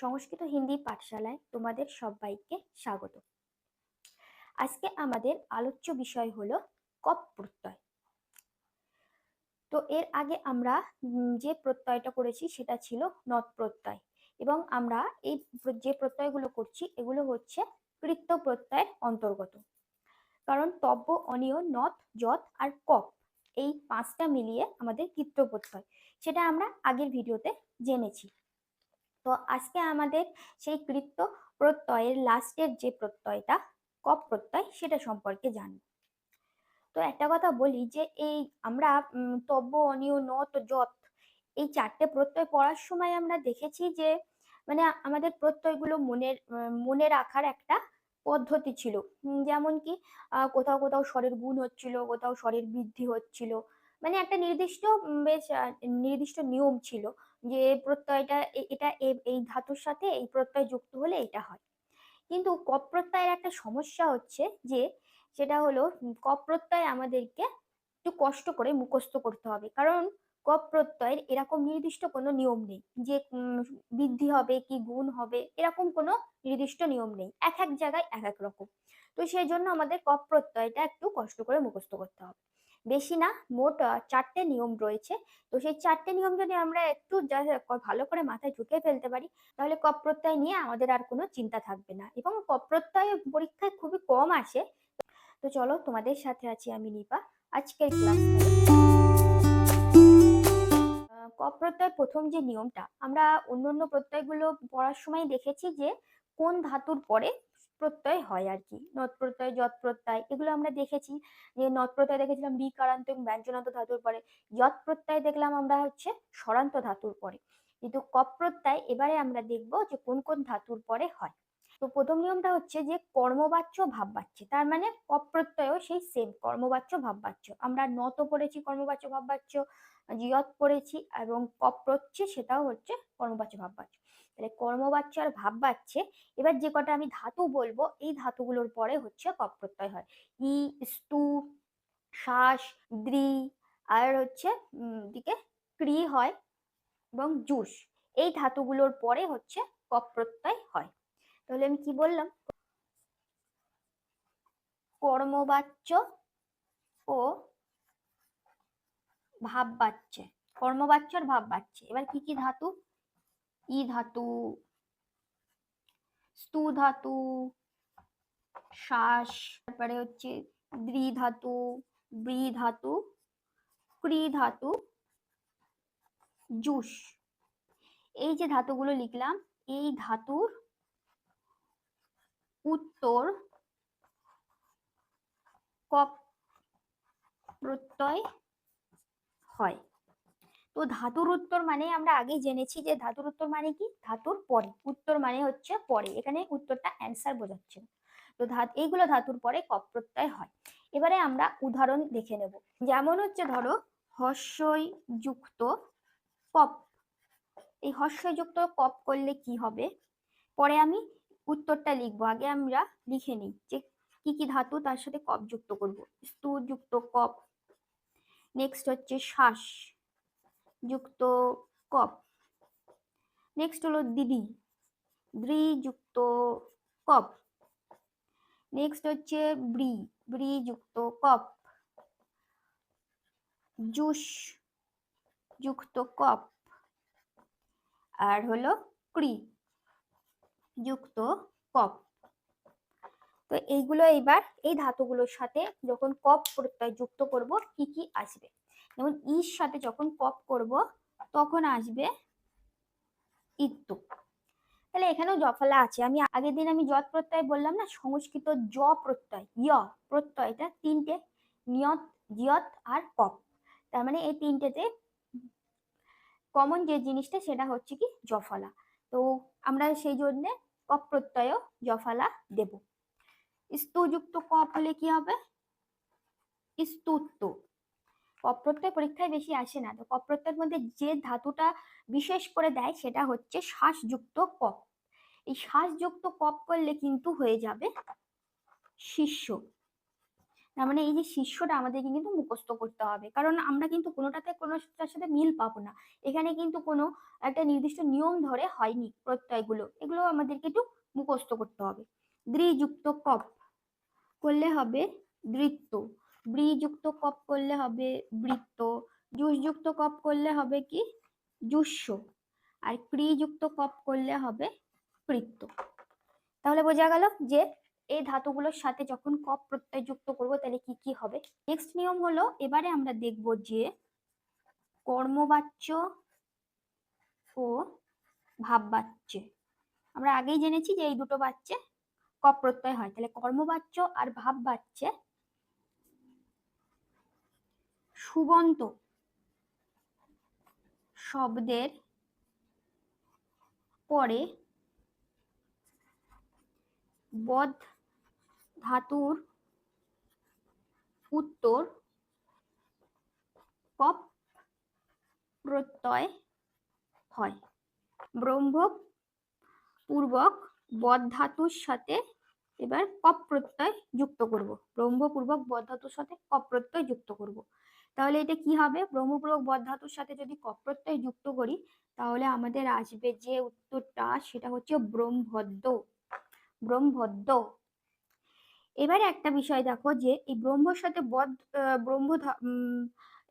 সংস্কৃত হিন্দি পাঠশালায় তোমাদের সবাইকে স্বাগত। আজকে আমাদের আলোচ্য বিষয় হলো কপ প্রত্যয়। তো এর আগে আমরা যে প্রত্যয়টা করেছি সেটা ছিল নৎ প্রত্যয় এবং আমরা এই যে প্রত্যয়গুলো করছি এগুলো হচ্ছে কৃত্য প্রত্যয়ের অন্তর্গত। কারণ তব্য অনিয় নথ যত আর কপ এই পাঁচটা মিলিয়ে আমাদের কৃত্য প্রত্যয়। সেটা আমরা আগের ভিডিওতে জেনেছি। তো আজকে আমাদের সেই কৃত্য প্রত্যয়ের লাস্টের যে প্রত্যয়টা কপ প্রত্যয় সেটা সম্পর্কে জানব। তো একটা কথা বলি যে এই আমরা তব্য, অনিয়, নত, যত এই চারটে প্রত্যয় পড়ার সময় আমরা দেখেছি যে মানে আমাদের প্রত্যয়গুলো মনের মনে রাখার একটা পদ্ধতি ছিল। যেমন কি কোথাও কোথাও স্বরের গুণ হচ্ছিল, কোথাও স্বরের বৃদ্ধি হচ্ছিল। মানে একটা নির্দিষ্ট বেশ নির্দিষ্ট নিয়ম ছিল। যে প্রত্যয়টা এটা এই ধাতুর সাথে এই প্রত্যয় যুক্ত হলে এটা হয়। কিন্তু কপ প্রত্যয়ের একটা সমস্যা হচ্ছে যে, সেটা হলো কপ প্রত্যয় আমাদেরকে একটু কষ্ট করে মুখস্থ করতে হবে। কারণ কপ প্রত্যয়ের এরকম নির্দিষ্ট কোনো নিয়ম নেই যে বৃদ্ধি হবে কি গুণ হবে এরকম কোনো নির্দিষ্ট নিয়ম নেই। এক এক জায়গায় এক এক রকম। তো সেই জন্য আমাদের কপ প্রত্যয়টা একটু কষ্ট করে মুখস্থ করতে হবে। বেশি না, মোট চারটে নিয়ম রয়েছে। তো সেই চারটে নিয়ম যদি আমরা একটু ভালো করে মাথায় ঢুকে ফেলতে পারি, তাহলে কপ প্রত্যয় নিয়ে আমাদের আর কোনো চিন্তা থাকবে না। এবং কপ প্রত্যয় পরীক্ষায় খুবই কম আসে। তো চলো, তোমাদের সাথে আছি আমি নিপা। আজকের ক্লাস কপ প্রত্যয় প্রথম যে নিয়মটা, আমরা অন্য অন্য প্রত্যয়গুলো পড়ার সময় দেখেছি যে কোন ধাতুর পরে প্রত্যয় হয় আর কি নৎ প্রত্যয় যৎ প্রত্যয়, এগুলো আমরা দেখেছি। যে নৎ প্রত্যয় দেখেছিলাম বিকারান্ত এবং ব্যঞ্জনান্ত ধাতুর পরে। যৎ প্রত্যয় দেখলাম আমরা হচ্ছে স্বরান্ত ধাতুর পরে। কিন্তু কপ প্রত্যয় এবারে আমরা দেখব যে কোন কোন ধাতুর পরে হয়। তো প্রথম নিয়মটা হচ্ছে যে কর্মবাচ্য, ভাববাচ্য। তার মানে কপ প্রত্যয়ও সেই সেম কর্মবাচ্য, ভাববাচ্য। আমরা নত পড়েছি, কর্মবাচ্য, ভাববাচ্য জিয়ত পড়েছি এবং কপ পড়ছি সেটাও হচ্ছে কর্মবাচ্য, ভাববাচ্য। তাহলে কর্মবাচ্য আর ভাববাচ্যে এবার যে কটা আমি ধাতু বলব, এই ধাতুগুলোর পরে হচ্ছে কপ প্রত্যয় হয়। ই, স্তু, শ্বাস, দ্রি আর হচ্ছে দিকে ক্রি হয় এবং জুস। এই ধাতুগুলোর পরে হচ্ছে কপ প্রত্যয় হয়। তাহলে আমি কি বললাম? কর্মবাচ্য ও ভাব ভাববাচ্যে। কর্মবাচ্য আর ভাববাচ্যে। এবার কি কি ধাতু? ই ধাতু স্তু ধাতু শ্বাস, তারপরে হচ্ছে দ্রি ধাতু ব্রি ধাতু ক্রি ধাতু জুস। এই যে ধাতুগুলো লিখলাম, এই ধাতুর উত্তর কপ প্রত্যয় হয়। তো ধাতুর উত্তর মানে আমরা আগেই জেনেছি যে ধাতুর উত্তর মানে কি? ধাতুর পরে। উত্তর মানে হচ্ছে পরে। এখানে উত্তরটা অ্যান্সার বোঝাচ্ছে। তো ধাত এইগুলো ধাতুর পরে কপ প্রত্যয় হয়। এবারে আমরা উদাহরণ দেখে নেব। যেমন হচ্ছে ধরো হর্ষই যুক্ত কপ এই হর্ষই যুক্ত কপ করলে কি হবে? পরে আমি উত্তরটা লিখব। আগে আমরা লিখে নিই যে কি কি ধাতু তার সাথে কপ যুক্ত করব। স্তু যুক্ত কপ। নেক্সট হচ্ছে শ্বাস। যুক্ত কপ নেক্সট হলো দিদি দ্রি যুক্ত কপ নেক্সট হচ্ছে ব্রি ব্রি যুক্ত কপ জুস যুক্ত কপ আর হলো ক্রি, যুক্ত কপ তো এইগুলো এইবার এই ধাতুগুলোর সাথে যখন কপ প্রত্যয় যুক্ত করব, কি কি আসবে? যেমন ইর সাথে যখন কপ করব, তখন আসবে ইত্তু। তাহলে এখানেও জফলা আছে। আমি আগের দিন আমি যৎ প্রত্যয় বললাম না, সংস্কৃত জ প্রত্যয়, য় প্রত্যয়টা তিনটে নিয়ত, জিয়ত আর কপ তার মানে এই তিনটেতে কমন যে জিনিসটা, সেটা হচ্ছে কি জফলা তো আমরা সেই জন্যে কপ প্রত্যয় জফলা দেব। স্তুযুক্ত কপ হলে কি হবে? স্তুত্ব কপ প্রত্যয় পরীক্ষায় বেশি আসে না। তো কপ প্রত্যয়ের মধ্যে যে ধাতুটা বিশেষ করে দেয় সেটা হচ্ছে শ্বাসযুক্ত কপ। এই শ্বাসযুক্ত কপ করলে কিন্তু হয়ে যাবে শিষ্য। তার মানে এই যে শিষ্যটা আমাদেরকে কিন্তু মুখস্থ করতে হবে। কারণ আমরা কিন্তু কোনোটাতে কোনোটার সাথে মিল পাবো না। এখানে কিন্তু কোনো একটা নির্দিষ্ট নিয়ম ধরে হয়নি প্রত্যয়গুলো। এগুলো আমাদেরকে একটু মুখস্থ করতে হবে। দ্রিযুক্ত কপ করলে হবে ব্রিযুক্ত কপ করলে হবে বৃত্ত যুষযুক্ত কপ করলে হবে কি? জুস্য আর ক্রিযুক্ত কপ করলে হবে বৃত্ত তাহলে বোঝা গেল যে এই ধাতুগুলোর সাথে যখন কপ প্রত্যয় যুক্ত করব, তাহলে কি কি হবে? নেক্সট নিয়ম হলো, এবারে আমরা দেখব যে কর্মবাচ্য ও ভাববাচ্য। আমরা আগেই জেনেছি যে এই দুটো বাচ্চে কপ প্রত্যয় হয়। তাহলে কর্মবাচ্য আর ভাববাচ্যে সুবন্ত শব্দের পরে বদ ধাতুর উত্তর কপ প্রত্যয় হয়। ব্রহ্ম পূর্বক বদ ধাতুর সাথে এবার কপ প্রত্যয় যুক্ত করব। ব্রহ্মপূর্বক বদ ধাতুর সাথে কপ প্রত্যয় যুক্ত করব। তাহলে এটা কি হবে? ব্রহ্মপূর্বক বদ ধাতুর সাথে যদি কপ প্রত্যয় যুক্ত করি, তাহলে আমাদের আসবে যে উত্তরটা, সেটা হচ্ছে ব্রহ্মদ্য ব্রহ্মদ্য এবারে একটা বিষয় দেখো যে, এই ব্রহ্মর সাথে বদ ব্রহ্ম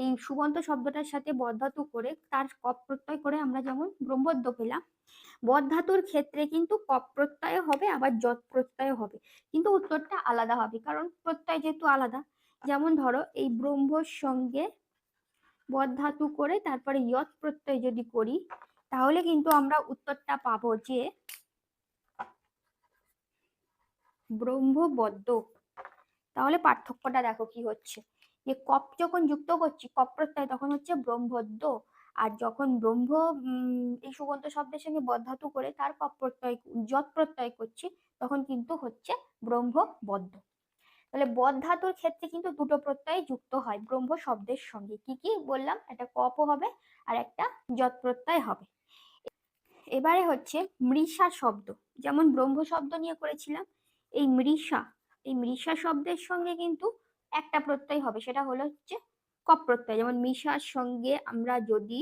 এই সুবন্ত শব্দটার সাথে বদ্ধাতু করে, তার কপ প্রত্যয় করে আমরা যেমন ব্রহ্মদ্য পেলাম বদ্ধাতুর ক্ষেত্রে কিন্তু কপ প্রত্যয় হবে, আবার যত প্রত্যয় হবে। কিন্তু উত্তরটা আলাদা হবে, কারণ প্রত্যয় যেহেতু আলাদা যেমন ধরো এই ব্রহ্মর সঙ্গে বদ্ধাতু করে তারপরে ইয়ত প্রত্যয় যদি করি, তাহলে কিন্তু আমরা উত্তরটা পাবো যে ব্রহ্মবদ্ধ তাহলে পার্থক্যটা দেখো কি হচ্ছে। যে কপ যখন যুক্ত করছি, কপ প্রত্যয় তখন হচ্ছে ব্রহ্মদ্য আর যখন ব্রহ্ম এই সুগন্ধ শব্দের সঙ্গে বদ্ধাতু করে তার কপ প্রত্যয়, যত প্রত্যয় করছি, তখন কিন্তু হচ্ছে ব্রহ্মবদ্ধ তাহলে বদ ধাতুর ক্ষেত্রে কিন্তু দুটো প্রত্যয় যুক্ত হয়, ব্রহ্ম শব্দের সঙ্গে। কি কি? বললাম, একটা কপও হবে আর একটা যত প্রত্যয় হবে। এবারে হচ্ছে মৃষা শব্দ। যেমন ব্রহ্ম শব্দ নিয়ে করেছিলাম, এই মৃষা এই মৃষা শব্দের সঙ্গে কিন্তু একটা প্রত্যয় হবে, সেটা হলো হচ্ছে কপ প্রত্যয়। যেমন মিশার সঙ্গে আমরা যদি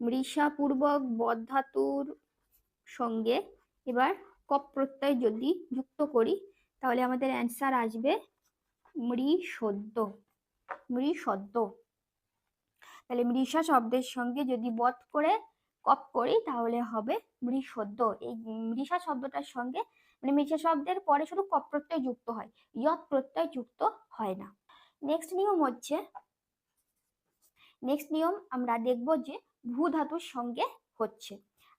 মৃষাপূর্বক বদ্ধাতুর সঙ্গে এবার কপ প্রত্যয় যদি যুক্ত করি তাহলে আমাদের অ্যান্সার আসবে মৃষদ্য মৃষদ্য তাহলে মৃষা শব্দের সঙ্গে যদি বধ করে কপ করি, তাহলে হবে মৃষদ্য এই মৃষা শব্দটার সঙ্গে মানে মৃষা শব্দের পরে শুধু কপ প্রত্যয় যুক্ত হয় ইয়ত প্রত্যয় যুক্ত হয় না। নেক্সট নিয়ম হচ্ছে নেক্সট নিয়ম আমরা দেখব যে ভূ ধাতুর সঙ্গে হচ্ছে।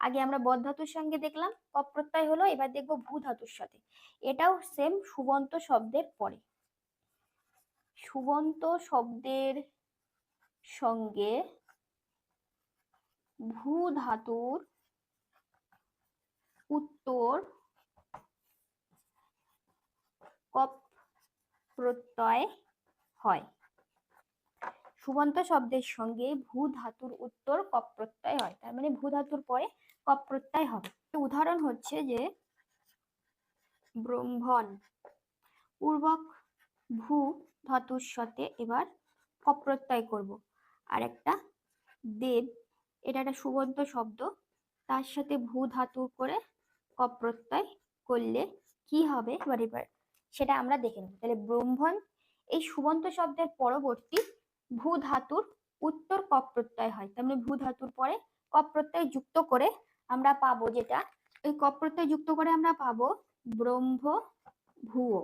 আগে আমরা বদ ধাতুর সঙ্গে দেখলাম কপ হলো, এবার দেখব ভূ ধাতুর সাথে। এটাও সেম সুবন্ত শব্দের পরে। সুবন্ত শব্দের সঙ্গে ভূ ধাতুর উত্তর কপ প্রত্যয় হয়। সুবন্ত শব্দের সঙ্গে ভূ ধাতুর উত্তর কপ প্রত্যয় হয়। তার মানে ভূ ধাতুর পরে কপ প্রত্যয় হবে উদাহরণ হচ্ছে যে, ব্রহ্মণ পূর্বক ভূ ধাতুর সাথে এবার কপ প্রত্যয় করব। আর একটা দেব, এটা একটা সুবন্ত শব্দ, তার সাথে ভূ ধাতু করে কপ প্রত্যয় করলে কি হবে? এবার সেটা আমরা দেখে নেব। তাহলে ব্রহ্মণ, এই সুবন্ত শব্দের পরবর্তী ভূ ধাতুর উত্তর কপ প্রত্যয় হয়। তার মানে ভূ ধাতুর পরে কপ প্রত্যয় যুক্ত করে আমরা পাবো যেটা? এই কপ যুক্ত করে আমরা পাবো ব্রহ্ম ভুয়ো।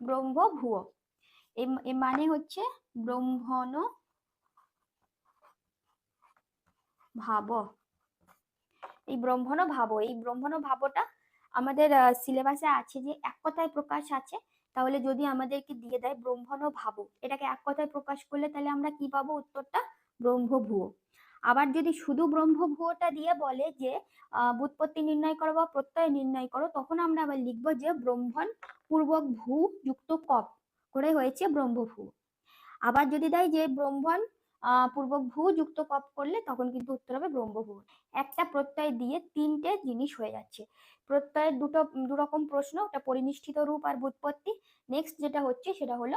ব্রহ্ম ভুয়ো। এই মানে হচ্ছে ব্রহ্মণ ভাব। এই ব্রহ্মণ ভাব, এই ব্রহ্মণ ভাবটা আমাদের সিলেবাসে আছে যে এক কথায় প্রকাশ আছে, তাহলে যদি আমাদেরকে দিয়ে দেয় ব্রহ্মণ ভাব, এটাকে এক কথায় প্রকাশ করলে তাহলে আমরা কি পাবো? উত্তরটা ব্রহ্মভুয়ো আবার যদি শুধু ব্রহ্মভুয়োটা দিয়ে বলে যে বুৎপত্তি নির্ণয় করো বা প্রত্যয় নির্ণয় করো, তখন আমরা আবার লিখব যে ব্রহ্মণ পূর্বক ভূ যুক্ত কপ করে হয়েছে ব্রহ্মভূ। আবার যদি দেয় যে ব্রহ্মণ পূর্বক ভূ যুক্ত কপ করলে তখন কিন্তু উত্তর হবে ব্রহ্মভূ। একটা প্রত্যয় দিয়ে তিনটে জিনিস হয়ে যাচ্ছে। প্রত্যয়ের দুটো দুরকম প্রশ্ন, ওটা পরিনিষ্ঠিত রূপ আর বুৎপত্তি। নেক্সট যেটা হচ্ছে সেটা হলো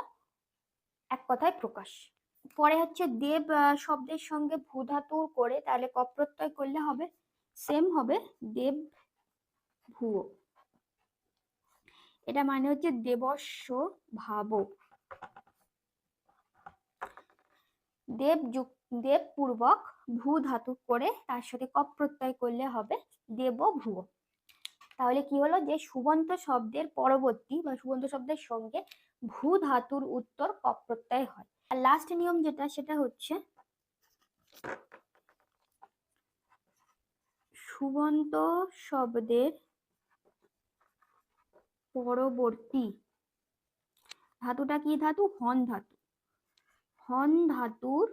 এক কথায় প্রকাশ। পরে হচ্ছে দেব শব্দের সঙ্গে ভূ ধাতু করে তাহলে কপ প্রত্যয় করলে হবে? সেম হবে, দেব ভুয়ো। এটা মানে হচ্ছে দেবস্ব ভাব। দেব দেব পূর্বক ভূ ধাতু করে তার সাথে কপ প্রত্যয় করলে হবে? দেব ভুয়ো। তাহলে কি হলো যে সুবন্ত শব্দের পরবর্তী বা সুবন্ত শব্দের সঙ্গে ভূ ধাতুর উত্তর কপ প্রত্যয় হয়। আর লাস্ট নিয়ম যেটা, সেটা হচ্ছে সুবন্ত শব্দের পরবর্তী ধাতুটা কি ধাতু? হন ধাতু। হন ধাতুর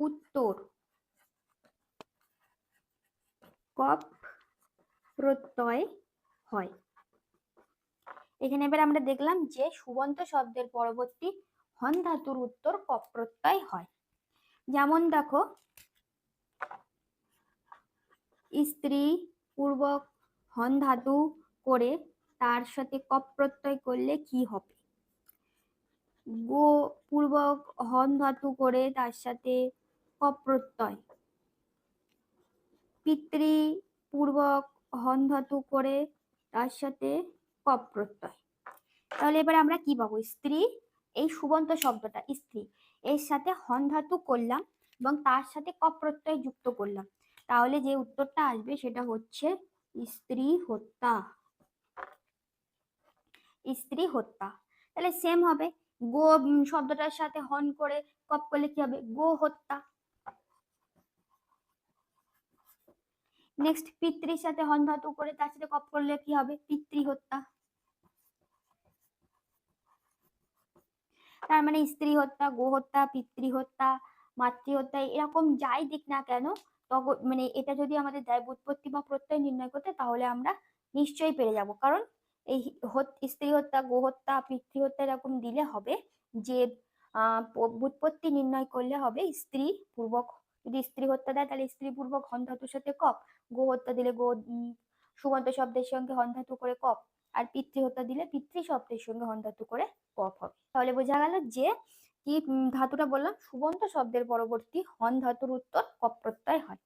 উত্তর কপ প্রত্যয় হয়। এখানে এবার আমরা দেখলাম যে সুবন্ত শব্দের পরবর্তী হন ধাতুর উত্তর কপ প্রত্যয় হয়। যেমন দেখো, স্ত্রী পূর্বক হন ধাতু করে তার সাথে কপ প্রত্যয় করলে কি হবে? গো, পূর্বক হন ধাতু করে তার সাথে কপ প্রত্যয় পিতৃ পূর্বক হন ধাতু করে তার সাথে কপ প্রত্যয় তাহলে এবার আমরা কি পাবো? স্ত্রী এই সুবন্ত শব্দটা, স্ত্রী। এর সাথে হন ধাতু করলাম এবং তার সাথে কপ প্রত্যয় যুক্ত করলাম। তাহলে যে উত্তরটা আসবে সেটা হচ্ছে স্ত্রী হত্যা। স্ত্রী হত্যা। তাহলে সেম হবে। গো শব্দটার সাথে হন করে, কপ করলে কি হবে? গো হত্যা। নেক্সট পিতৃর সাথে হন ধাতু করে, তার সাথে কপ করলে কি হবে? পিতৃ হত্যা। তার মানে স্ত্রী হত্যা গো হত্যা পিতৃ হত্যা মাতৃ হত্যা এরকম যাই দিক না কেন মানে এটা যদি আমাদের দেয় বুৎপত্তি বা প্রত্যয় নির্ণয় করতে তাহলে আমরা নিশ্চয়ই পেরে যাব। কারণ এই স্ত্রী হত্যা গো হত্যা পিতৃ হত্যা এরকম দিলে হবে যে বুৎপত্তি নির্ণয় করলে হবে স্ত্রী পূর্বক যদি স্ত্রী হত্যা দেয় তাহলে স্ত্রী পূর্বক হন ধাতুর সাথে কপ। গো হত্যা দিলে গো উম, সুবন্ত শব্দের সঙ্গে হন ধাতু করে কপ। আর পিতৃ হত্যা দিলে পিতৃ শব্দের সঙ্গে হন ধাতু করে কপ হবে। তাহলে বোঝা গেল যে, কি ধাতুটা বললাম? সুবন্ত শব্দের পরবর্তী হন ধাতুর উত্তর কপ প্রত্যয় হয়।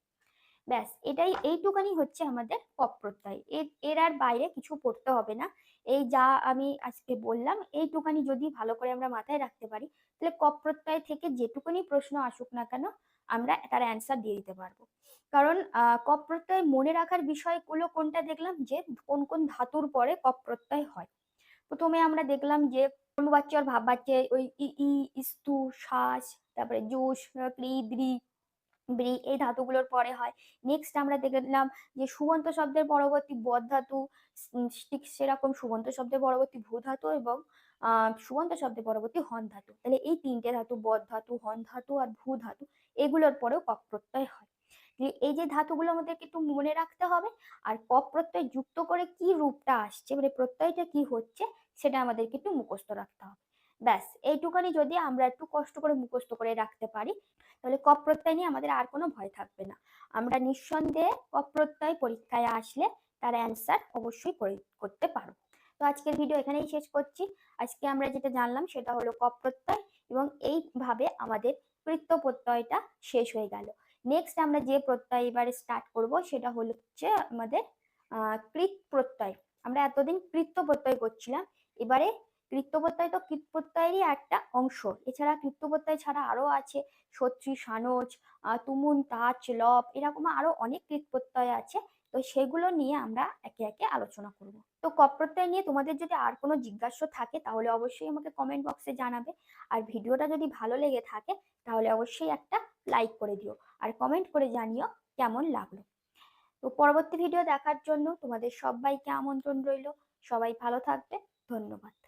ব্যাস, এটাই, এইটুকানি হচ্ছে আমাদের কপ প্রত্যয় এর এর আর বাইরে কিছু পড়তে হবে না। এই যা আমি আজকে বললাম, এইটুকানি যদি ভালো করে আমরা মাথায় রাখতে পারি, তাহলে কপ প্রত্যয় থেকে যেটুকুনি প্রশ্ন আসুক না কেন আমরা তার অ্যান্সার দিয়ে দিতে পারব। কারণ কপ প্রত্যয় মনে রাখার বিষয়গুলো কোনটা দেখলাম যে, কোন কোন ধাতুর পরে কপ প্রত্যয় হয়। প্রথমে আমরা দেখলাম যে কর্মবাচ্য আর ভাববাচ্য ওই ই ই ইস্তু শ্বাস, তারপরে জুস ক্রি, দ্রি, ব্রি, এই ধাতুগুলোর পরে হয়। নেক্সট আমরা দেখলাম যে, সুবন্ত শব্দের পরবর্তী বদ ধাতু ঠিক সেরকম সুবন্ত শব্দের পরবর্তী ভূ ধাতু এবং আহ সুবন্ত শব্দের পরবর্তী হন ধাতু। তাহলে এই তিনটে ধাতু বদ ধাতু, হন ধাতু আর ভূ ধাতু, এগুলোর পরেও কপ প্রত্যয় হয়। এই যে ধাতুগুলো আমাদেরকে একটু মনে রাখতে হবে আর কপ প্রত্যয় যুক্ত করে কি রূপটা আসছে মানে প্রত্যয়টা কি হচ্ছে, সেটা আমাদেরকে একটু মুখস্থ রাখতে হবে। ব্যাস এইটুখানি যদি আমরা একটু কষ্ট করে মুখস্থ করে রাখতে পারি, তাহলে কপ প্রত্যয় নিয়ে আমাদের আর কোনো ভয় থাকবে না। আমরা নিঃসন্দেহে কপ প্রত্যয় পরীক্ষায় আসলে তার অ্যান্সার অবশ্যই করতে পারব। আজকের ভিডিও এখানেই শেষ করছি। আজকে আমরা যেটা জানলাম সেটা হলো কপ প্রত্যয় এবং এইভাবে আমাদের কৃত্য প্রত্যয়টা শেষ হয়ে গেল। নেক্সট আমরা যে প্রত্যয় এবারে স্টার্ট করব সেটা হচ্ছে আমাদের কৃত প্রত্যয়। আমরা এতদিন কৃত্য প্রত্যয় করছিলাম, এবারে কৃত্য প্রত্যয় তো কৃত প্রত্যয়েরই একটা অংশ। এছাড়া কৃত্য প্রত্যয় ছাড়া আরও আছে সত্রী সানজ তুমুন তাচ লব, এরকম আরও অনেক কৃত প্রত্যয় আছে। তো সেগুলো নিয়ে আমরা একে একে আলোচনা করব। তো কপ্রত্যয় নিয়ে তোমাদের যদি আর কোনো জিজ্ঞাসা থাকে, তাহলে অবশ্যই আমাকে কমেন্ট বক্সে জানাবে। আর ভিডিওটা যদি ভালো লেগে থাকে, তাহলে অবশ্যই একটা লাইক করে দিও। আর কমেন্ট করে জানিও কেমন লাগল। তো পরবর্তী ভিডিও দেখার জন্য তোমাদের সবাইকে আমন্ত্রণ রইল। সবাই ভালো থাকবে। ধন্যবাদ।